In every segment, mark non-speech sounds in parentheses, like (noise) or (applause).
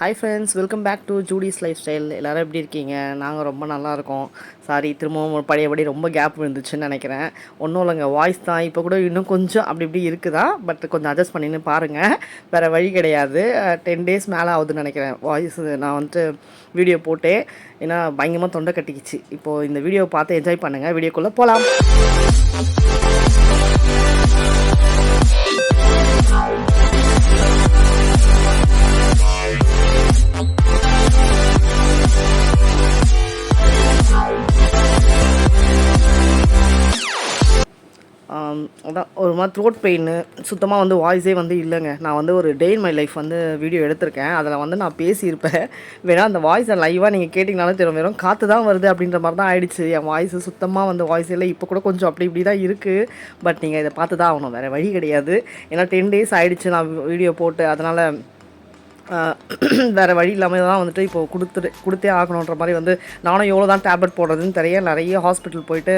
Hi friends welcome back to Judy's lifestyle எல்லோரும் எப்படி இருக்கீங்க? நாங்கள் ரொம்ப நல்லா இருக்கோம். சாரி திரும்பவும் பழையபடி ரொம்ப கேப் விழுந்துச்சுன்னு நினைக்கிறேன். ஒன்றும் இல்லைங்க வாய்ஸ் தான். இப்போ கூட இன்னும் கொஞ்சம் அப்படி இப்படி இருக்குதா? பட் கொஞ்சம் அட்ஜஸ்ட் பண்ணின்னு பாருங்கள் வேறு வழி கிடையாது. டென் டேஸ் மேலே ஆகுதுன்னு நினைக்கிறேன். வாய்ஸ் நான் வந்துட்டு வீடியோ போட்டு ஏன்னா பயங்கரமாக தொண்டை கட்டிக்கிச்சு. இப்போது இந்த வீடியோ பார்த்து என்ஜாய் பண்ணுங்கள் வீடியோக்குள்ளே போகலாம் ஒரு மாதிரி த்ரோட் பெயின் சுத்தமாக வந்து வாய்ஸே வந்து இல்லைங்க. நான் வந்து ஒரு டே இன் மை லைஃப் வந்து வீடியோ எடுத்திருக்கேன். அதில் வந்து நான் பேசியிருப்பேன். வேணா அந்த வாய்ஸை லைவாக நீங்கள் கேட்டிங்கனாலும் தெரியும். வெறும் காற்று தான் வருது அப்படின்ற மாதிரி தான் ஆயிடுச்சு. என் வாய்ஸ் சுத்தமாக வந்து வாய்ஸ் இல்லை. இப்போ கூட கொஞ்சம் அப்படி இப்படி தான் இருக்குது பட் நீங்கள் இதை பார்த்து தான் ஆகணும். வேறு வழி கிடையாது. ஏன்னா டென் டேஸ் ஆயிடுச்சு நான் வீடியோ போட்டு. அதனால் வேறு வழி இல்லாமல் தான் வந்துட்டு இப்போ கொடுத்துட்டு கொடுத்தே ஆகணுன்ற மாதிரி வந்து நானும் எவ்வளோ தான் டேப்லெட் போடுறதுன்னு தெரிய நிறைய ஹாஸ்பிட்டல் போயிட்டு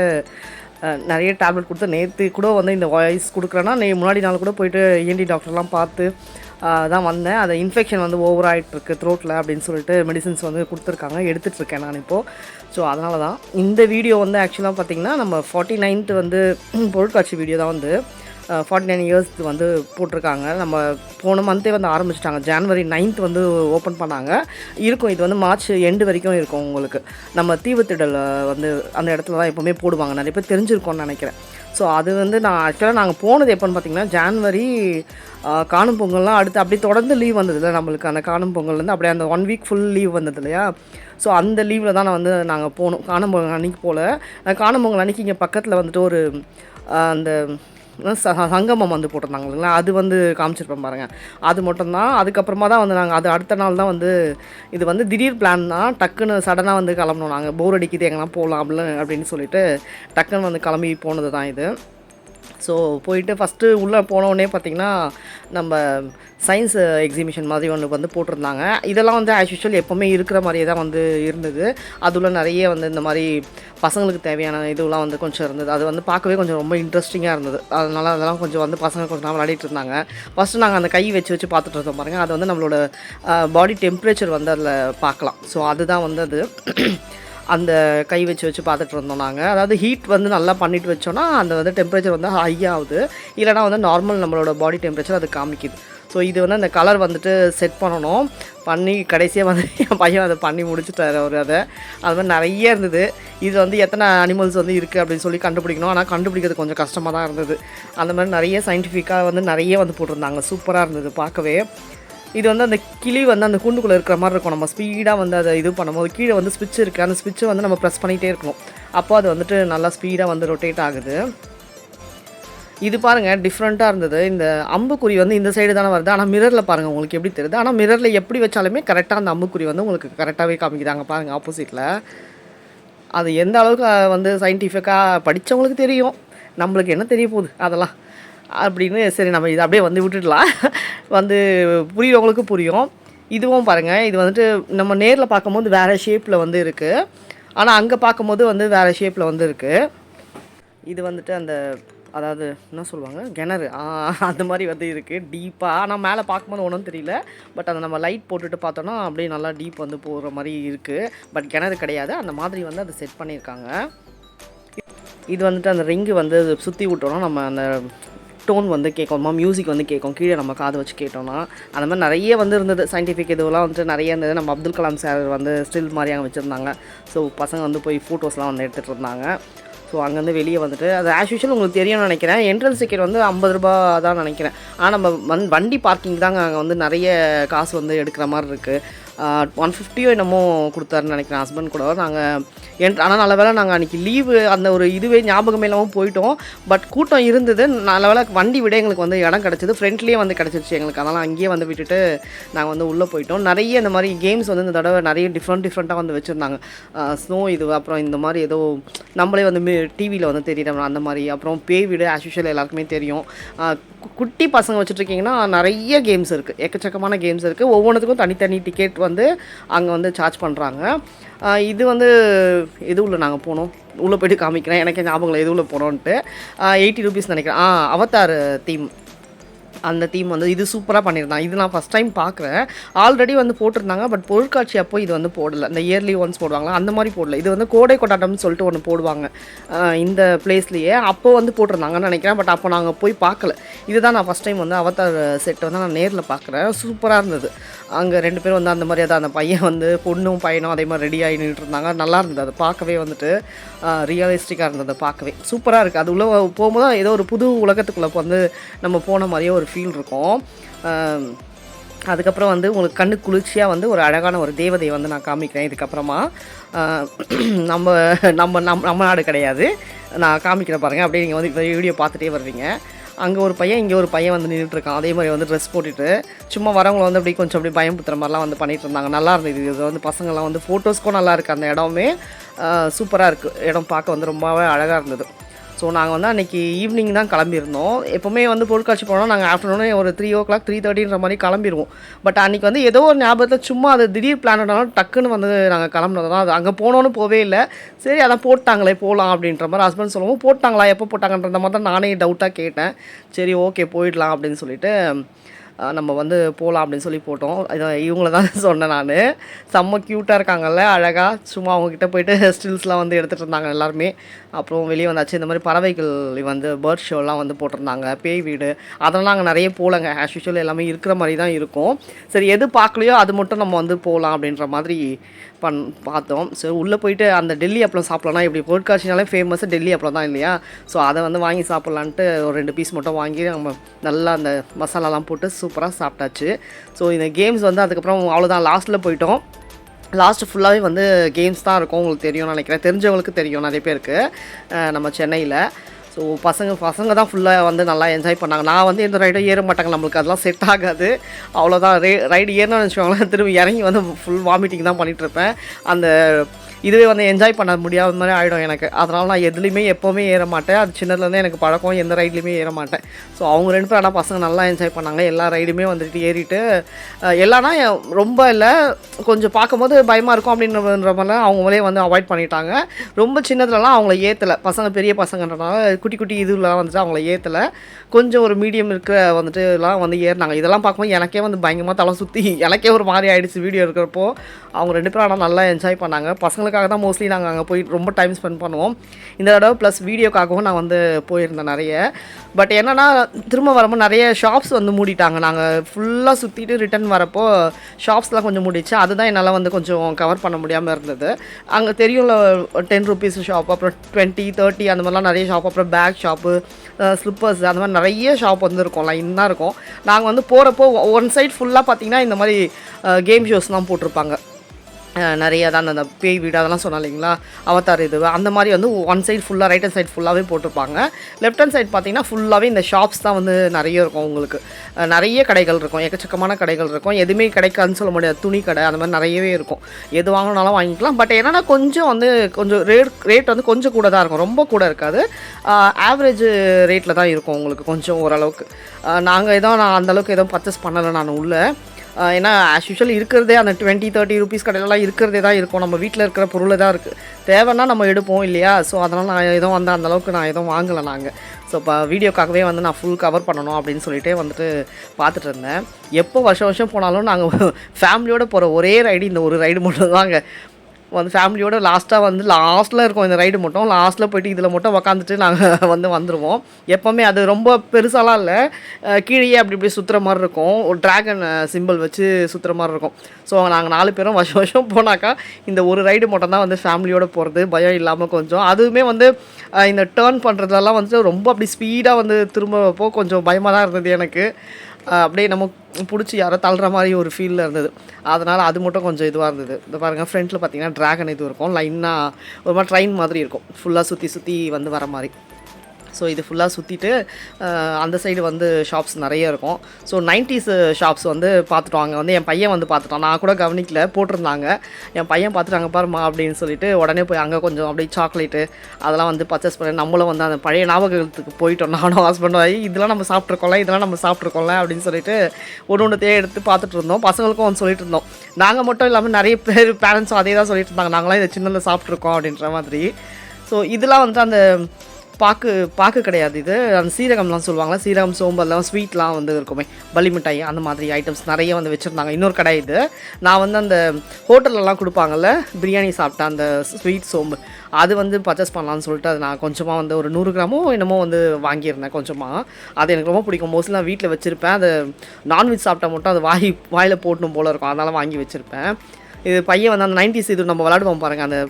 நிறைய டேப்லெட் கொடுத்து நேற்று கூட வந்து இந்த வாய்ஸ் கொடுக்குறேன்னா நே முன்னாடி நாள் கூட போயிட்டு இஎன்டி டாக்டர்லாம் பார்த்து தான் வந்தேன். அதை இன்ஃபெக்ஷன் வந்து ஓவர் ஆகிட்டுருக்கு த்ரோட்டில் அப்படின்னு சொல்லிட்டு மெடிசின்ஸ் வந்து கொடுத்துருக்காங்க. எடுத்துகிட்ருக்கேன் நான் இப்போது ஸோ அதனால தான் இந்த வீடியோ வந்து ஆக்சுவலாக பார்த்திங்கன்னா நம்ம ஃபார்ட்டி நைன்த்து வந்து பொருட்காட்சி வீடியோ தான் வந்து. ஃபார்ட்டி நைன் இயர்ஸ் வந்து போட்டிருக்காங்க. நம்ம போன மந்த்தே வந்து ஆரம்பிச்சிட்டாங்க. ஜான்வரி நைன்த் வந்து ஓப்பன் பண்ணாங்க. இருக்கும். இது வந்து மார்ச் எண்டு வரைக்கும் இருக்கும் உங்களுக்கு. நம்ம தீவுத்திடல் வந்து அந்த இடத்துல தான் எப்போவுமே போடுவாங்க. நிறைய பேர் தெரிஞ்சிருக்கோன்னு நினைக்கிறேன். ஸோ அது வந்து நான் ஆக்சுவலாக நாங்கள் போனது எப்போன்னு பார்த்தீங்கன்னா ஜான்வரி காணும் பொங்கல்லாம் அடுத்து அப்படியே தொடர்ந்து லீவ் வந்தது இல்லை நம்மளுக்கு. அந்த காணும் பொங்கல்லேருந்து அப்படியே அந்த ஒன் வீக் ஃபுல் லீவ் வந்தது இல்லையா? ஸோ அந்த லீவில் தான் நான் வந்து நாங்கள் போனோம். காணும் பொங்கல் அன்னைக்கு போல். காணும் பொங்கல் அன்றைக்கி இங்கே பக்கத்தில் வந்துட்டு ஒரு அந்த சங்கமம் வந்து போட்டிருந்தாங்க இல்லைங்களா? அது வந்து காமிச்சிருப்போம் பாருங்கள் அது மட்டும்தான். அதுக்கப்புறமா தான் வந்து நாங்கள் அது அடுத்த நாள் தான் வந்து இது வந்து திடீர் பிளான் தான் டக்குன்னு சடனாக வந்து கிளம்பணும். நாங்கள் போர் அடிக்குது எங்கன்னா போகலாம் அப்படின்னு அப்படின்னு சொல்லிட்டு டக்குன்னு வந்து கிளம்பி போனது தான் இது. ஸோ போயிட்டு ஃபஸ்ட்டு உள்ளே போனோடனே பார்த்தீங்கன்னா நம்ம சயின்ஸ் எக்ஸிபிஷன் மாதிரி ஒன்று வந்து போட்டிருந்தாங்க. இதெல்லாம் வந்து ஆஸ் யூஷுவல் எப்போவுமே இருக்கிற மாதிரியே தான் வந்து இருந்தது. அதில் நிறைய வந்து இந்த மாதிரி பசங்களுக்கு தேவையான இதுவெலாம் வந்து கொஞ்சம் இருந்தது. அது வந்து பார்க்கவே கொஞ்சம் ரொம்ப இன்ட்ரெஸ்டிங்காக இருந்தது. அதனால் அதெல்லாம் கொஞ்சம் வந்து பசங்க கொஞ்சம் நாள் விளையாடிட்டு இருந்தாங்க. ஃபஸ்ட்டு நாங்கள் அந்த கை வச்சு வச்சு பார்த்துட்டு இருந்தோம் பாருங்கள் அது வந்து நம்மளோட பாடி டெம்பரேச்சர் வந்து அதில் பார்க்கலாம். ஸோ அதுதான் வந்து அது. அந்த கை வச்சு வச்சு பார்த்துட்டு இருந்தோம் நாங்கள் அதாவது ஹீட் வந்து நல்லா பண்ணிட்டு வச்சோன்னா அந்த வந்து டெம்பரேச்சர் வந்து ஹை ஆகுது. இல்லைனா வந்து நார்மல் நம்மளோட பாடி டெம்பரேச்சர் அது காமிக்குது. ஸோ இது வந்து அந்த கலர் வந்துட்டு செட் பண்ணணும். பண்ணி கடைசியாக வந்து (laughs) என் பையன் அதை பண்ணி முடிச்சுட்டாரு அவர் அதை. அது மாதிரி நிறைய இருந்தது. இது வந்து எத்தனை அனிமல்ஸ் வந்து இருக்குது அப்படின்னு சொல்லி கண்டுபிடிக்கணும். ஆனால் கண்டுபிடிக்கிறது கொஞ்சம் கஷ்டமாக தான் இருந்தது. அந்த மாதிரி நிறைய சயின்டிஃபிக்காக வந்து நிறைய வந்து போட்டிருந்தாங்க. சூப்பராக இருந்தது பார்க்கவே. இது வந்து அந்த கிளி வந்து அந்த கூண்டுக்குள்ளே இருக்கிற மாதிரி இருக்கும். நம்ம ஸ்பீடாக வந்து அதை இது பண்ணும்போது கீழே வந்து ஸ்விட்ச் இருக்குது அந்த ஸ்விட்சை வந்து நம்ம ப்ரெஸ் பண்ணிகிட்டே இருக்கணும். அப்போ அது வந்துட்டு நல்லா ஸ்பீடாக வந்து ரொட்டேட் ஆகுது. இது பாருங்கள் டிஃப்ரெண்ட்டாக இருந்தது. இந்த அம்புக்குறி வந்து இந்த சைடு தானே வருது. ஆனால் மிரரில் பாருங்கள் உங்களுக்கு எப்படி தெரியுது? ஆனால் மிரரில் எப்படி வச்சாலுமே கரெக்டாக அந்த அம்புக்குறி வந்து உங்களுக்கு கரெக்டாகவே காமிக்கிறாங்க. பாருங்கள் ஆப்போசிட்டில் அது எந்த அளவுக்கு வந்து சயின்டிஃபிக்காக படித்தவங்களுக்கு தெரியும். நம்மளுக்கு என்ன தெரிய போகுது? அதெல்லாம். அப்படின்னு சரி நம்ம இதை அப்படியே வந்து விட்டுடலாம். வந்து புரியவங்களுக்கு புரியும். இதுவும் பாருங்கள் இது வந்துட்டு நம்ம நேரில் பார்க்கும்போது வேறு ஷேப்பில் வந்து இருக்குது ஆனால் அங்கே பார்க்கும்போது வந்து வேறு ஷேப்பில் வந்து இருக்குது இது வந்துட்டு அந்த அதாவது என்ன சொல்லுவாங்க? கிணறு. அந்த மாதிரி வந்து இருக்குது டீப்பாக ஆனால் மேலே பார்க்கும்போது ஒன்றும் தெரியல. பட் அதை நம்ம லைட் போட்டுட்டு பார்த்தோன்னா அப்படியே நல்லா டீப் வந்து போகிற மாதிரி இருக்குது பட் கிணறு கிடையாது. அந்த மாதிரி வந்து அதை செட் பண்ணியிருக்காங்க. இது வந்துட்டு அந்த ரிங்கு வந்து சுற்றி விட்டோன்னா நம்ம அந்த டோன் வந்து கேட்கும். மியூசிக் வந்து கேட்கும். கீழே நம்ம காது வச்சு கேட்டோம்னா அந்த மாதிரி நிறைய வந்து இருந்தது. சயின்டிஃபிக் இதுவெல்லாம் வந்துட்டு நிறைய இருந்தது. நம்ம அப்துல் கலாம் சார் வந்து ஸ்டில் மாதிரி அங்கே வச்சுருந்தாங்க. ஸோ பசங்க வந்து போய் ஃபோட்டோஸ்லாம் வந்து எடுத்துகிட்டு இருந்தாங்க. ஸோ அங்கேருந்து வெளியே வந்துட்டு அது ஆஸ் யூஷுவல் உங்களுக்கு தெரியும்னு நினைக்கிறேன். என்ட்ரன்ஸ் டிக்கெட் வந்து ஐம்பது ரூபா தான் நினைக்கிறேன். ஆனால் நம்ம வந் வண்டி பார்க்கிங் தாங்க அங்கே வந்து நிறைய காசு வந்து எடுக்கிற மாதிரி இருக்குது ஒன் ஃபிஃப்டியோ என்னமோ கொடுத்தாருன்னு நினைக்கிறேன். ஹஸ்பண்ட் கூட. நாங்கள் என் ஆனால் நல்ல வேலை நாங்கள் அன்றைக்கி லீவு அந்த ஒரு இதுவே ஞாபகமே இல்லாமல் போயிட்டோம். பட் கூட்டம் இருந்தது. நல்ல வேலை வண்டி விட எங்களுக்கு வந்து இடம் கிடச்சிது. ஃப்ரெண்ட்லேயே வந்து கிடச்சிருச்சு எங்களுக்கு. அதனால் அங்கேயே வந்து விட்டுட்டு நாங்கள் வந்து உள்ளே போயிட்டோம். நிறைய இந்த மாதிரி கேம்ஸ் வந்து இந்த தடவை நிறைய டிஃப்ரெண்ட் டிஃப்ரெண்ட்டாக வந்து வச்சுருந்தாங்க. ஸ்னோ இது அப்புறம் இந்த மாதிரி ஏதோ நம்மளே வந்து டிவியில் வந்து தெரியுற அந்த மாதிரி. அப்புறம் பேய் வீடு ஆஸ் யூஷுவல் எல்லாருக்குமே தெரியும். கு- குட்டி பசங்க வச்சுட்ருக்கீங்கன்னா நிறைய கேம்ஸ் இருக்குது எக்கச்சக்கமான கேம்ஸ் இருக்குது ஒவ்வொன்றுத்துக்கும் தனித்தனி டிக்கெட் வந்து அங்கே வந்து சார்ஜ் பண்ணுறாங்க இது வந்து எது உள்ள நாங்கள் போனோம்? உள்ளே போய்ட்டு காமிக்கிறேன். எனக்கு ஞாபகம் இல்லை எது உள்ள போனோன்ட்டு. எயிட்டி ருபீஸ் நினைக்கிறேன். ஆ அவத்தார் தீம் அந்த தீம் வந்து இது சூப்பராக பண்ணியிருந்தாங்க இது நான் ஃபஸ்ட் டைம் பார்க்குறேன். ஆல்ரெடி வந்து போட்டிருந்தாங்க பட் பொருட்காட்சி அப்போ இது வந்து போடலை. இந்த இயர்லி ஒன்ஸ் போடுவாங்களா? அந்த மாதிரி போடல. இது வந்து கோடை கொண்டாட்டம்னு சொல்லிட்டு ஒன்று போடுவாங்க. இந்த பிளேஸ்லேயே அப்போ வந்து போட்டிருந்தாங்கன்னு நினைக்கிறேன் பட் அப்போ நாங்கள் போய் பார்க்கல. இதுதான் நான் ஃபஸ்ட் டைம் வந்து அவதார் செட் வந்து நான் நேரில் பார்க்குறேன். சூப்பராக இருந்தது. அங்கே ரெண்டு பேரும் வந்து அந்த மாதிரி அதான் அந்த பையன் வந்து பொண்ணும் பையனும் அதே மாதிரி ரெடி ஆகி நின்றுட்டு இருந்தாங்க நல்லா இருந்தது. அது பார்க்கவே வந்துட்டு ரியலிஸ்டிக்காக இருந்தது பார்க்கவே. சூப்பராக இருக்குது அது உள்ள போகும்போது ஏதோ ஒரு புது உலகத்துக்குள்ளே வந்து நம்ம போன மாதிரியே ஒரு ஃபீல் இருக்கும். அதுக்கப்புறம் வந்து உங்களுக்கு கண்ணு குளிர்ச்சியாக வந்து ஒரு அழகான ஒரு தேவதையை வந்து நான் காமிக்கிறேன் இதுக்கப்புறமா. நம்ம நம்ம நம் நம்ம நாடு கிடையாது. நான் காமிக்கிறேன் பாருங்கள் அப்படியே நீங்கள் வந்து வீடியோ பார்த்துட்டே வருவீங்க. அங்கே ஒரு பையன் இங்கே ஒரு பையன் வந்து நின்றுட்டுருக்கான் அதே மாதிரி வந்து ட்ரெஸ் போட்டுட்டு சும்மா வரவங்களை வந்து அப்படி கொஞ்சம் அப்படி பயம்புத்துற மாதிரிலாம் வந்து பண்ணிகிட்டு இருந்தாங்க. நல்லா இருந்தது இது. வந்து பசங்கள்லாம் வந்து ஃபோட்டோஸ்க்கும் நல்லா இருக்குது அந்த இடமே சூப்பராக இருக்குது இடம் பார்க்க வந்து ரொம்பவே அழகாக இருந்தது. ஸோ நாங்கள் வந்து அன்றைக்கி ஈவினிங் தான் கிளம்பியிருந்தோம். எப்போவுமே வந்து பொருட்காட்சி போனால் நாங்கள் ஆஃப்டர்நூனே ஒரு த்ரீ ஓ கிளாக் த்ரீ தேர்ட்டின்ற மாதிரி கிளம்பிடுவோம் பட் அன்றைக்கி வந்து ஏதோ ஒரு ஞாபகத்தில் சும்மா அது திடீர் பிளானோட டக்குன்னு வந்து நாங்கள் கிளம்புனது தான். அது அங்கே போனோன்னு போவே இல்லை. சரி அதான் போட்டாங்களே போகலாம் அப்படின்ற மாதிரி ஹஸ்பண்ட் சொல்லவும் போட்டாங்களா எப்போ போட்டாங்கன்ற மாதிரி தான் நானே டவுட்டாக கேட்டேன். சரி ஓகே போயிடலாம் அப்படின்னு சொல்லிட்டு நம்ம வந்து போகலாம் அப்படின்னு சொல்லி போட்டோம். இதை இவங்கள தான் (laughs) சொன்னேன் நான். செம்ம க்யூட்டாக இருக்காங்கல்ல அழகாக சும்மா அவங்கக்கிட்ட போயிட்டு (laughs) ஸ்டில்ஸ்லாம் வந்து எடுத்துகிட்டு இருந்தாங்க எல்லாருமே. அப்புறம் வெளியே வந்தாச்சு. இந்த மாதிரி பறவைகள் வந்து பேர்ட் ஷோலாம் வந்து போட்டிருந்தாங்க. பேய் வீடு. அதெல்லாம் நாங்கள் நிறைய போகலங்க. ஆஸ் யூஷுவல் எல்லாமே இருக்கிற மாதிரி தான் இருக்கும். சரி எது பார்க்கலையோ அது மட்டும் நம்ம வந்து போகலாம் அப்படின்ற மாதிரி பண் பார்த்தோம். ஸோ உள்ளே போயிட்டு அந்த டெல்லி அப்பளம் சாப்பிட்லாம் இப்படி பொருட்காட்சினாலே ஃபேமஸ் டெல்லி அப்பளம் தான் இல்லையா? ஸோ அதை வந்து வாங்கி சாப்பிட்லான்ட்டு ஒரு ரெண்டு பீஸ் மட்டும் வாங்கி நம்ம நல்லா அந்த மசாலாலாம் போட்டு சூப்பராக சாப்பிட்டாச்சு. ஸோ இந்த கேம்ஸ் வந்து அதுக்கப்புறம் அவ்வளோதான் லாஸ்ட்டில் போயிட்டோம். லாஸ்ட்டு ஃபுல்லாகவே வந்து கேம்ஸ் தான் இருக்கும் உங்களுக்கு தெரியும்னு நினைக்கிறேன். தெரிஞ்சவங்களுக்கு தெரியும் நிறைய பேருக்கு. நம்ம சென்னையில். ஸோ பசங்க பசங்க தான் ஃபுல்லாக வந்து நல்லா என்ஜாய் பண்ணாங்க. நான் வந்து எந்த ரைடும் ஏற மாட்டாங்க. நம்மளுக்கு அதெல்லாம் செட் ஆகாது. அவ்வளோதான் ரே ரைடு ஏறணும்னு நினச்சிக்கோங்களேன் திரும்பி இறங்கி வந்து ஃபுல் வாமிட்டிங் தான் பண்ணிகிட்ருப்பேன் அந்த இதுவே வந்து என்ஜாய் பண்ண முடியாத மாதிரி ஆகிடும் எனக்கு. அதனால் நான் எதுலேயுமே எப்போவுமே ஏற மாட்டேன். அது சின்னதுலேருந்து எனக்கு பழக்கம். எந்த ரைட்லேயுமே ஏற மாட்டேன். ஸோ அவங்க ரெண்டு பேரும் ஆனால் பசங்க நல்லா என்ஜாய் பண்ணாங்க. எல்லா ரைடுமே வந்துட்டு ஏறிட்டு அஹ், எல்லாம்னா ரொம்ப இல்லை. கொஞ்சம் பார்க்கும்போது பயமாக இருக்கும் அப்படின்ற மாதிரிலாம் அவங்களே வந்து அவாய்ட் பண்ணிட்டாங்க. ரொம்ப சின்னதுலலாம் அவங்கள ஏற்றலை பசங்க பெரிய பசங்கன்றனால குட்டி குட்டி இதுலாம் வந்துட்டு அவங்கள ஏற்றலை கொஞ்சம் ஒரு மீடியம் இருக்க வந்துட்டு எல்லாம் வந்து ஏறினாங்க. இதெல்லாம் பார்க்கும்போது எனக்கே வந்து பயங்கரமாக தலை சுற்றி எனக்கே ஒரு மாதிரி ஆயிடுச்சு வீடியோ இருக்கிறப்போ அவங்க ரெண்டு பேரும் ஆனால் நல்லா என்ஜாய் பண்ணாங்க. பசங்களுக்கு பசங்களுக்காக தான் மோஸ்ட்லி நாங்கள் அங்கே போய் ரொம்ப டைம் ஸ்பெண்ட் பண்ணுவோம். இந்த தடவை ப்ளஸ் வீடியோக்காகவும் நான் வந்து போயிருந்தேன் நிறைய. பட் என்னென்னா திரும்ப வரும்போது நிறைய ஷாப்ஸ் வந்து மூடிட்டாங்க. நாங்கள் ஃபுல்லாக சுற்றிட்டு ரிட்டர்ன் வரப்போ ஷாப்ஸ்லாம் கொஞ்சம் மூடிச்சு அதுதான் என்னால் வந்து கொஞ்சம் கவர் பண்ண முடியாமல் இருந்தது. அங்கே தெரியும்ல டென் ருபீஸ் ஷாப் அப்புறம் டுவெண்ட்டி தேர்ட்டி அந்த மாதிரிலாம் நிறைய ஷாப் அப்புறம் பேக் ஷாப்பு ஸ்லிப்பர்ஸ் அந்த மாதிரி நிறைய ஷாப் வந்து இருக்கும். லைன் தான் இருக்கும். நாங்கள் வந்து போகிறப்போ ஒன் சைட் ஃபுல்லாக பார்த்திங்கன்னா இந்த மாதிரி கேம் ஷோஸ்லாம் போட்டிருப்பாங்க. நிறைய தான் அந்த பேய் வீடு அதெல்லாம் சொன்னா இல்லைங்களா? அவத்தார் இது. அந்த மாதிரி வந்து ஒன் சைடு ஃபுல்லாக ரைட் ஹேண்ட் சைடு ஃபுல்லாகவே போட்டிருப்பாங்க. லெஃப்ட் ஹேண்ட் சைடு பார்த்தீங்கன்னா ஃபுல்லாகவே இந்த ஷாப்ஸ் தான் வந்து நிறைய இருக்கும் உங்களுக்கு. நிறைய கடைகள் இருக்கும். எக்கச்சக்கமான கடைகள் இருக்கும். எதுவுமே கிடைக்காதுன்னு சொல்ல முடியாது. துணி கடை அந்த மாதிரி நிறையவே இருக்கும். எது வாங்கினாலும் வாங்கிக்கலாம். பட் என்னென்னா கொஞ்சம் வந்து கொஞ்சம் ரேட் ரேட் வந்து கொஞ்சம் கூட தான் இருக்கும். ரொம்ப கூட இருக்காது. ஆவரேஜ் ரேட்டில் தான் இருக்கும் உங்களுக்கு கொஞ்சம் ஓரளவுக்கு. நாங்கள் எதுவும் நான் அந்தளவுக்கு எதுவும் பர்ச்சேஸ் பண்ணலை நான் உள்ளே. ஏன்னா ஆஸ் யூஷுவல் இருக்கிறதே அந்த டுவெண்ட்டி தேர்ட்டி ருபீஸ் கடையிலலாம் இருக்கிறதே தான் இருக்கும். நம்ம வீட்டில் இருக்கிற பொருள் தான் இருக்குது தேவைன்னா நம்ம எடுப்போம் இல்லையா? ஸோ அதனால் நான் எதுவும் வந்து அந்த அளவுக்கு நான் எதுவும் வாங்கலை நாங்கள் ஸோ இப்போ வீடியோக்காகவே வந்து நான் ஃபுல் கவர் பண்ணணும் அப்படின்னு சொல்லிட்டு வந்துட்டு பார்த்துட்டு இருந்தேன். எப்போ வருஷம் வருஷம் போனாலும் நாங்கள் ஃபேமிலியோடு (laughs) போகிற ஒரே ரைடு இந்த ஒரு ரைடு மட்டும் தாங்க வந்து ஃபேமிலியோட லாஸ்ட்டாக வந்து லாஸ்ட்டில் இருக்கும் இந்த ரைடு மட்டும். லாஸ்ட்டில் போயிட்டு இதில் மட்டும் உக்காந்துட்டு நாங்கள் (laughs) வந்து வந்துடுவோம் எப்போவுமே அது ரொம்ப பெருசாலாம் இல்லை. கீழேயே அப்படி இப்படி சுற்றுற மாதிரி இருக்கும். ஒரு ட்ராகன் சிம்பிள் வச்சு சுற்றுற மாதிரி இருக்கும். ஸோ நாங்கள் நாலு பேரும் வருஷம் வருஷம் போனாக்கா இந்த ஒரு ரைடு மட்டும் தான் வந்து ஃபேமிலியோட போகிறது பயம் இல்லாமல் கொஞ்சம். அதுவுமே வந்து இந்த டேர்ன் பண்ணுறதெல்லாம் வந்து ரொம்ப அப்படி ஸ்பீடாக வந்து திரும்பப்போ கொஞ்சம் பயமாக தான் இருந்தது எனக்கு. அப்படியே நம்ம பிடிச்சி யாரோ தள்ளுற மாதிரி ஒரு ஃபீலில் இருந்தது. அதனால் அது மட்டும் கொஞ்சம் இதுவாக இருந்தது. இந்த பாருங்கள் ஃப்ரண்ட்டில் பார்த்தீங்கன்னா ட்ராகன் இது இருக்கும். லைனாக ஒரு மாதிரி ட்ரெயின் மாதிரி இருக்கும். ஃபுல்லாக சுற்றி சுற்றி வந்து வர மாதிரி. ஸோ இது ஃபுல்லாக சுற்றிட்டு அந்த சைடு வந்து ஷாப்ஸ் நிறைய இருக்கும். ஸோ நைன்டிஸ் ஷாப்ஸ் வந்து பார்த்துட்டோம். அங்கே வந்து என் பையன் வந்து பார்த்துட்டான். நான் கூட கவனிக்கல போட்டிருந்தாங்க. என் பையன் பார்த்துட்டாங்க பாருமா அப்படின்னு சொல்லிட்டு உடனே போய் அங்கே கொஞ்சம் அப்படியே சாக்லேட்டு அதெல்லாம் வந்து பர்ச்சேஸ் பண்ணி நம்மளும் வந்து அந்த பழைய ஞாபகத்துக்கு போயிட்டோம். நானும் ஹஸ்பண்டும் ஆகி இதெல்லாம் நம்ம சாப்பிட்ருக்கோம்ல இதெல்லாம் நம்ம சாப்பிட்ருக்கோம்ல அப்படின்னு சொல்லிட்டு ஒன்று ஒன்று தே எடுத்து பார்த்துட்டு இருந்தோம். பசங்களுக்கும் வந்து சொல்லிட்டு இருந்தோம். நாங்கள் மட்டும் இல்லாமல் நிறைய பேர் பேரண்ட்ஸும் அதே தான் சொல்லிட்டு இருந்தாங்க. நாங்களாம் இதை சின்னதில் சாப்பிட்ருக்கோம் அப்படின்ற மாதிரி. ஸோ இதெல்லாம் வந்துட்டு அந்த பாக்கு பாக்கு கிடையாது இது. அந்த சீரகம்லாம் சொல்லுவாங்களா சீரகம் சோம்பு ஸ்வீட்லாம் வந்து இருக்குமே. பலி மிட்டாய் அந்த மாதிரி ஐட்டம்ஸ் நிறைய வந்து வச்சுருந்தாங்க. இன்னொரு கடை இது. நான் வந்து அந்த ஹோட்டல்லலாம் கொடுப்பாங்கல்ல பிரியாணி சாப்பிட்டேன் அந்த ஸ்வீட் சோம்பு. அது வந்து பர்ச்சேஸ் பண்ணலான்னு சொல்லிட்டு அது நான் கொஞ்சமாக வந்து ஒரு நூறு கிராமோ என்னமோ வந்து வாங்கியிருந்தேன் கொஞ்சமாக அது எனக்கு ரொம்ப பிடிக்கும். மோஸ்ட்லி நான் வீட்டில் வச்சுருப்பேன். அது நான்வெஜ் சாப்பிட்டா மட்டும் அது வாய் வாயில் போட்டணும் போல இருக்கும். அதனால் வாங்கி வச்சுருப்பேன். இது பையன் வந்து அந்த நைன்டிஸ் இது நம்ம விளாடுவோம் பாருங்கள் அந்த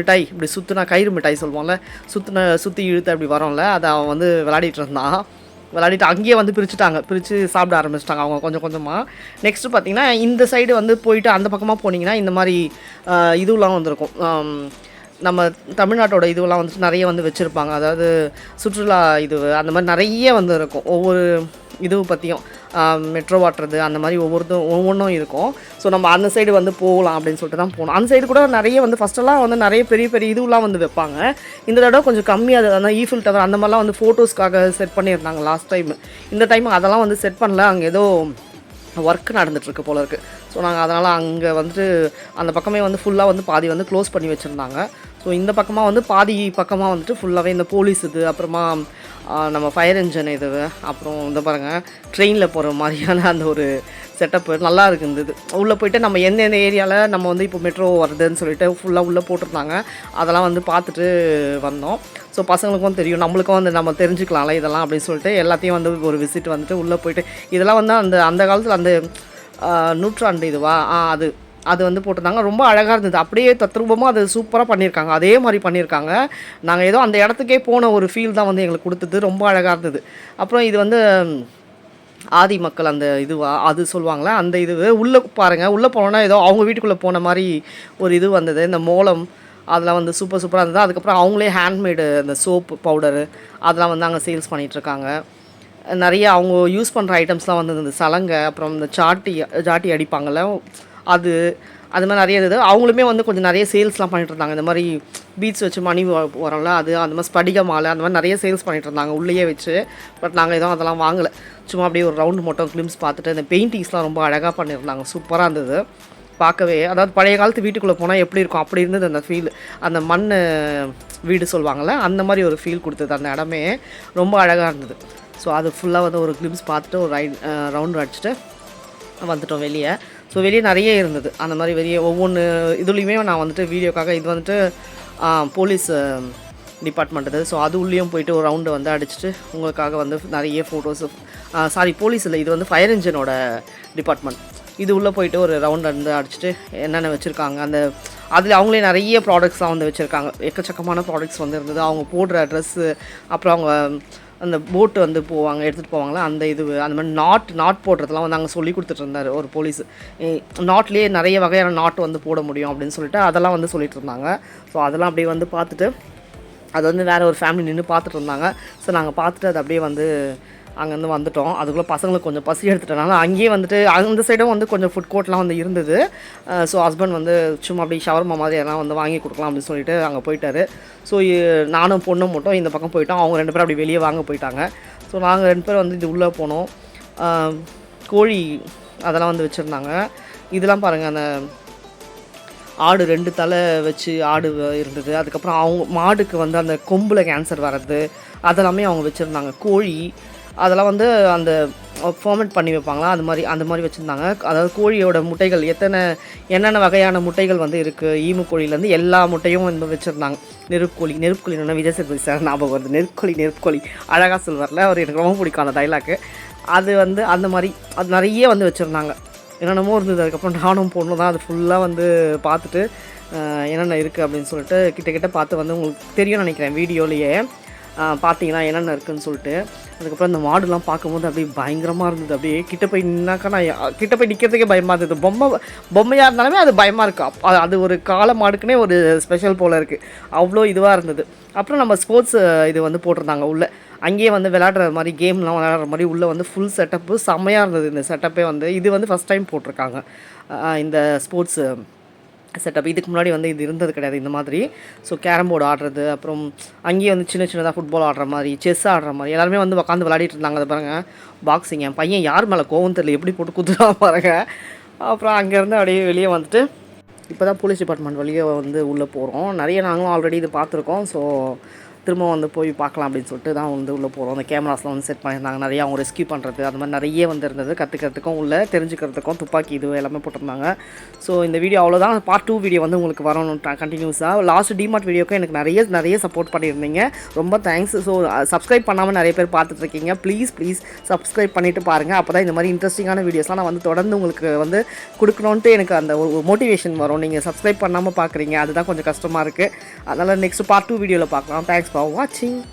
மிட்டாய் இப்படி சுற்றுனா கயிறு மிட்டாய் சொல்லுவோம்ல சுற்றுன சுற்றி இழுத்து அப்படி வரோம்ல அதை அவன் வந்து விளையாடிட்டு இருந்தான். விளையாடிட்டு அங்கேயே வந்து பிரிச்சுட்டாங்க. பிரித்து சாப்பிட ஆரம்பிச்சிட்டாங்க அவங்க கொஞ்சம் கொஞ்சமாக நெக்ஸ்ட்டு பார்த்தீங்கன்னா இந்த சைடு வந்து போயிட்டு அந்த பக்கமாக போனீங்கன்னா இந்த மாதிரி இதுவெலாம் வந்திருக்கும். நம்ம தமிழ்நாட்டோட இதுவெல்லாம் வந்துட்டு நிறைய வந்து வச்சுருப்பாங்க. அதாவது சுற்றுலா இது அந்த மாதிரி நிறைய வந்து இருக்கும். ஒவ்வொரு இதுவும் பற்றியும் மெட்ரோ வாட்டுறது அந்த மாதிரி ஒவ்வொருத்தும் ஒவ்வொன்றும் இருக்கும். ஸோ நம்ம அந்த சைடு வந்து போகலாம் அப்படின்னு சொல்லிட்டு தான் போகணும் அந்த சைடு கூட நிறைய வந்து ஃபஸ்ட்டெல்லாம் வந்து நிறைய பெரிய பெரிய இதுவெலாம் வந்து வைப்பாங்க. இந்த தடவை கொஞ்சம் கம்மியாக அந்த ஈஃபில் டவர் e அந்த மாதிரிலாம் வந்து ஃபோட்டோஸ்க்காக செட் பண்ணியிருந்தாங்க லாஸ்ட் டைம் இந்த டைம் அதெல்லாம் வந்து செட் பண்ணல. அங்கே ஏதோ ஒர்க் நடந்துட்டுருக்கு போல இருக்குது ஸோ நாங்கள் அதனால் அங்கே வந்துட்டு அந்த பக்கமே வந்து ஃபுல்லாக வந்து பாதி வந்து க்ளோஸ் பண்ணி வச்சுருந்தாங்க. ஸோ இந்த பக்கமாக வந்து பாதி பக்கமாக வந்துட்டு ஃபுல்லாகவே இந்த போலீஸ் இது அப்புறமா நம்ம ஃபயர் இன்ஜின் இது அப்புறம் வந்து பாருங்கள் ட்ரெயினில் போகிற மாதிரியான அந்த ஒரு செட்டப்பு நல்லா இருந்தது. உள்ளே போயிட்டு நம்ம எந்தெந்த ஏரியாவில் நம்ம வந்து இப்போ மெட்ரோ வருதுன்னு சொல்லிட்டு ஃபுல்லாக உள்ளே போட்டிருந்தாங்க. அதெல்லாம் வந்து பார்த்துட்டு வந்தோம். ஸோ பசங்களுக்கும் தெரியும் நம்மளுக்கும் வந்து நம்ம தெரிஞ்சுக்கலாம்ல இதெல்லாம் அப்படின்னு சொல்லிட்டு எல்லாத்தையும் வந்து ஒரு விசிட் வந்துட்டு உள்ளே போயிட்டு இதெல்லாம் வந்து அந்த அந்த காலத்தில் அந்த நூற்றாண்டு இதுவா? ஆ அது. அது வந்து போட்டிருந்தாங்க. ரொம்ப அழகாக இருந்தது. அப்படியே தத்ரூபமாக அது சூப்பராக பண்ணியிருக்காங்க. அதே மாதிரி பண்ணியிருக்காங்க. நாங்கள் ஏதோ அந்த இடத்துக்கே போன ஒரு ஃபீல் தான் வந்து எங்களுக்கு கொடுத்தது. ரொம்ப அழகாக இருந்தது. அப்புறம் இது வந்து ஆதி மக்கள் அந்த இதுவா அது சொல்லுவாங்களே அந்த இது உள்ளே பாருங்கள் உள்ளே போனோன்னா ஏதோ அவங்க வீட்டுக்குள்ளே போன மாதிரி ஒரு இது வந்தது. இந்த மோளம் அதெல்லாம் வந்து சூப்பர் சூப்பராக இருந்தது. அதுக்கப்புறம் அவங்களே ஹேண்ட்மேடு இந்த சோப்பு பவுடரு அதெல்லாம் வந்து அங்கே சேல்ஸ் பண்ணிகிட்ருக்காங்க நிறைய அவங்க யூஸ் பண்ணுற ஐட்டம்ஸ்லாம் வந்து இந்த சலங்கை அப்புறம் இந்த சாட்டி சாட்டி அடிப்பாங்கள்ல அது அது மாதிரி நிறைய இது. அவங்களுமே வந்து கொஞ்சம் நிறைய சேல்ஸ்லாம் பண்ணிட்டு இருந்தாங்க. இந்த மாதிரி பீச் வச்சு மணி வ- அது அந்த மாதிரி ஸ்படிக மாலை அந்த மாதிரி நிறைய சேல்ஸ் பண்ணிட்டு இருந்தாங்க உள்ளேயே வச்சு. பட் நாங்கள் எதுவும் அதெல்லாம் வாங்கலை. சும்மா அப்படியே ஒரு ரவுண்டு மட்டும் கிளிம்ஸ் பார்த்துட்டு இந்த பெயிண்டிங்ஸ்லாம் ரொம்ப அழகாக பண்ணியிருந்தாங்க சூப்பராக இருந்தது. பார்க்கவே அதாவது பழைய காலத்து வீட்டுக்குள்ளே போனால் எப்படி இருக்கும்? அப்படி இருந்தது அந்த ஃபீல் அந்த மண் வீடு சொல்லுவாங்கள்ல அந்த மாதிரி ஒரு ஃபீல் கொடுத்தது அந்த இடமே. ரொம்ப அழகாக இருந்தது. ஸோ அது ஃபுல்லாக வந்து ஒரு கிளிம்ஸ் பார்த்துட்டு ஒரு ரைட் ரவுண்ட் அடிச்சுட்டு வந்துட்டோம் வெளியே. ஸோ வெளியே நிறைய இருந்தது. அந்த மாதிரி வெளியே ஒவ்வொன்று இதுலேயுமே நான் வந்துட்டு வீடியோக்காக இது வந்துட்டு போலீஸ் டிபார்ட்மெண்ட் இது. ஸோ அது உள்ளேயும் போயிட்டு ஒரு ரவுண்டு வந்து அடிச்சுட்டு உங்களுக்காக வந்து நிறைய ஃபோட்டோஸ் சாரி போலீஸ் இல்லை. இது வந்து ஃபயர் இன்ஜினோட டிபார்ட்மெண்ட் இது உள்ளே போயிட்டு ஒரு ரவுண்ட் வந்து அடிச்சுட்டு என்னென்ன வச்சுருக்காங்க அந்த அதில் அவங்களே நிறைய ப்ராடக்ட்ஸ்லாம் வந்து வச்சுருக்காங்க. எக்கச்சக்கமான ப்ராடக்ட்ஸ் வந்து இருந்தது. அவங்க போடுற ட்ரெஸ்ஸு அப்புறம் அவங்க அந்த போட்டு வந்து போவாங்க எடுத்துகிட்டு போவாங்களா? அந்த இது அந்த மாதிரி நாட் நாட் போடுறதுலாம் வந்து அங்கே சொல்லி கொடுத்துட்டு இருந்தார் ஒரு போலீஸ் நாட்லேயே நிறைய வகையான நாட் வந்து போட முடியும் அப்படின்னு சொல்லிட்டு அதெல்லாம் வந்து சொல்லிட்டு இருந்தாங்க. ஸோ அதெல்லாம் அப்படியே வந்து பார்த்துட்டு அது வந்து வேறு ஒரு ஃபேமிலி நின்று பார்த்துட்டு இருந்தாங்க. ஸோ நாங்கள் பார்த்துட்டு அது அப்படியே வந்து அங்கேருந்து வந்துட்டோம். அதுக்குள்ளே பசங்களுக்கு கொஞ்சம் பசி எடுத்துட்டனால அங்கேயே வந்துட்டு அந்த சைடும் வந்து கொஞ்சம் ஃபுட் கோர்ட்லாம் வந்து இருந்தது. ஸோ ஹஸ்பண்ட் வந்து சும்மா அப்படி ஷவர்மா மாதிரி எல்லாம் வந்து வாங்கி கொடுக்கலாம் அப்படின்னு சொல்லிட்டு அங்கே போயிட்டாரு. ஸோ நானும் பொண்ணும் மட்டும் இந்த பக்கம் போயிட்டோம். அவங்க ரெண்டு பேரும் அப்படி வெளியே வாங்க போயிட்டாங்க. ஸோ நாங்கள் ரெண்டு பேரும் வந்து இது உள்ளே போனோம். கோழி அதெல்லாம் வந்து வச்சுருந்தாங்க. இதெல்லாம் பாருங்கள் அந்த ஆடு ரெண்டு தலை வச்சு ஆடு வ- இருந்தது. அதுக்கப்புறம் அவங்க மாடுக்கு வந்து அந்த கொம்பில் கேன்சர் வர்றது அதெல்லாமே அவங்க வச்சுருந்தாங்க. கோழி அதெல்லாம் வந்து அந்த ஃபார்மெட் பண்ணி வைப்பாங்களா? அது மாதிரி அந்த மாதிரி வச்சுருந்தாங்க. அதாவது கோழியோட முட்டைகள் எத்தனை என்னென்ன வகையான முட்டைகள் வந்து இருக்குது ஈமு கோழிலேருந்து எல்லா முட்டையும் வந்து வச்சுருந்தாங்க. நெருப்புக்கோழி நெருப்புக்கோழி என்ன விஜய் சேதுபதி சார் ஞாபகம் வருது. நெருப்புக்கோழி நெருப்புக்கோழி. அழகாக சொல்வார்ல அவர் எனக்கு ரொம்ப பிடிக்கும் அந்த டைலாக்கு அது வந்து அந்த மாதிரி அது நிறைய வந்து வச்சுருந்தாங்க. என்னென்னமோ இருந்தது. அதுக்கப்புறம் நானும் பொண்ணு தான் அது ஃபுல்லாக வந்து பார்த்துட்டு என்னென்ன இருக்குது அப்படின்னு சொல்லிட்டு கிட்ட கிட்ட பார்த்து வந்து உங்களுக்கு தெரியும் நினைக்கிறேன் வீடியோலேயே. பார்த்தீங்கன்னா என்னென்ன இருக்குதுன்னு சொல்லிட்டு. அதுக்கப்புறம் இந்த மாடுலாம் பார்க்கும்போது அப்படியே பயங்கரமாக இருந்தது. அப்படியே கிட்ட போய் நின்னாக்கா நான் கிட்ட போய் நிற்கிறதுக்கே பயமாக இருந்தது. பொம்மை பொம்மையாக இருந்தாலுமே அது பயமாக இருக்கும் அப் அது- ஒரு கால மாடுக்குன்னே ஒரு ஸ்பெஷல் போல் இருக்குது அவ்வளோ இதுவாக இருந்தது. அப்புறம் நம்ம ஸ்போர்ட்ஸ் இது வந்து போட்டிருந்தாங்க உள்ளே. அங்கேயே வந்து விளாடுற மாதிரி கேம்லாம் விளாட்ற மாதிரி உள்ளே வந்து ஃபுல் செட்டப்பு செம்மையாக இருந்தது இந்த செட்டப்பே வந்து. இது வந்து ஃபஸ்ட் டைம் போட்டிருக்காங்க. இந்த ஸ்போர்ட்ஸு செட்டப் இதுக்கு முன்னாடி வந்து இது இருந்தது கிடையாது இந்த மாதிரி. ஸோ கேரம் போர்டு ஆடுறது அப்புறம் அங்கேயே வந்து சின்ன சின்னதாக ஃபுட்பால் ஆடுற மாதிரி செஸ் ஆடுற மாதிரி எல்லாருமே வந்து உட்காந்து விளையாடிட்டு இருந்தாங்க அதை பாருங்கள் பாக்ஸிங் என் பையன் யார் மேலே கோவம் தெரியல எப்படி போட்டு குத்துறான் பாருங்கள் அப்புறம் அங்கேருந்து அப்படியே வெளியே வந்துட்டு இப்போ தான் போலீஸ் டிபார்ட்மெண்ட் வழியே வந்து உள்ளே போகிறோம் நிறைய நாங்களும் ஆல்ரெடி இது பார்த்துருக்கோம். ஸோ திரும்ப வந்து போய் பார்க்கலாம் அப்படின்னு சொல்லிட்டு தான் வந்து உள்ளே போகிறோம் அந்த கேமராஸ்லாம் வந்து செட் பண்ணியிருந்தாங்க. நிறைய அவங்க ரெஸ்கியூ பண்ணுறது அது மாதிரி நிறைய வந்து இருந்தது கற்றுக்கிறதுக்கும் உள்ள தெரிஞ்சுக்கிறதுக்கும் துப்பாக்கி இது எல்லாமே போட்டிருந்தாங்க. ஸோ இந்த வீடியோ அவ்வளோதான் பார்ட் டூ வீடியோ வந்து உங்களுக்கு வரணும். கண்டினியூஸாக லாஸ்ட் டிமார்ட் வீடியோக்கும் எனக்கு நிறைய நிறைய சப்போர்ட் பண்ணியிருந்தீங்க. ரொம்ப தேங்க்ஸ் ஸோ சப்ஸ்கிரைப் பண்ணாமல் நிறைய பேர் பார்த்துட்ருக்கீங்க ப்ளீஸ் ப்ளீஸ் சப்ஸ்கிரைப் பண்ணிவிட்டு பாருங்கள் அப்போ தான் இந்த மாதிரி இன்ட்ரெஸ்டிங்கான வீடியோஸ்லாம் நான் வந்து தொடர்ந்து உங்களுக்கு வந்து கொடுக்கணுன்ட்டு எனக்கு அந்த ஒரு மோட்டிவேஷன் வரும். நீங்கள் சப்ஸ்கிரைப் பண்ணாமல் பார்க்குறீங்க அதுதான் கொஞ்சம் கஷ்டமாக இருக்குது அதனால் நெக்ஸ்ட் பார்ட் டூ வீடியோவில் பார்க்கலாம். Thanks for watching.